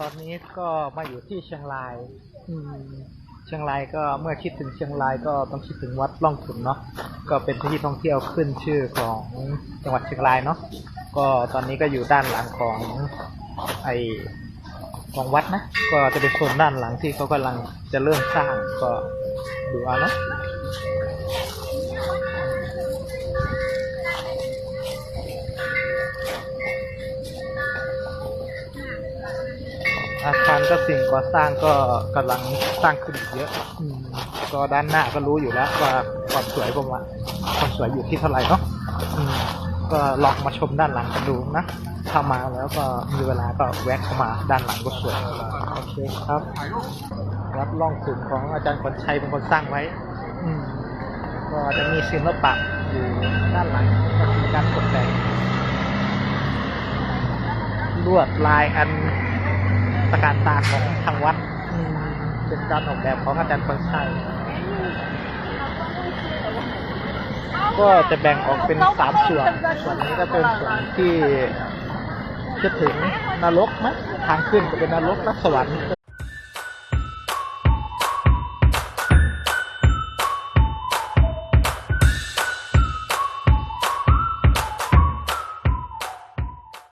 ตอนนี้ก็มาอยู่ที่เชียงราย อืมเชียงรายก็เมื่อคิดถึงเชียงรายก็ต้องคิดถึงวัดล่องขุนเนาะก็เป็นที่ท่องเที่ยวขึ้นชื่อของจังหวัดเชียงรายเนาะก็ตอนนี้ก็อยู่ด้านหลังของไอของวัดนะ ก็จะเป็นโซนด้านหลังที่เขากำลังจะเริ่มสร้างก็ดูเอาเนาะ อาคารก็สิ่งก่อสร้างก็กำลังสร้างขึ้นอีกเยอะอก็ด้านหน้าก็รู้อยู่แล้วว่าความสวยประมาณความสวยอยู่ที่เท่าไหร่เนาะอืมก็ลองมาชมด้านหลังกันดูนะถ้ามาแล้วก็มีเวลาก็แวะเข้ามาด้านหลังก็สวยโอเคครับวัดล่องขุนของอาจารย์ขวัญชัยเป็นคนสร้างไว้ อืก็จะมีศิลปะอยู่ด้านหลังก็มีการตกแต่งลวดลายอัน ตะการตาของทางวัดอืมเป็นการออกแบบของอาจารย์คนชัยก็จะแบ่งออกเป็นสามส่วน ส่วนนี้ก็เป็นส่วนที่จะถึงนรกไหมทางขึ้นจะเป็นนรกและสวรรค์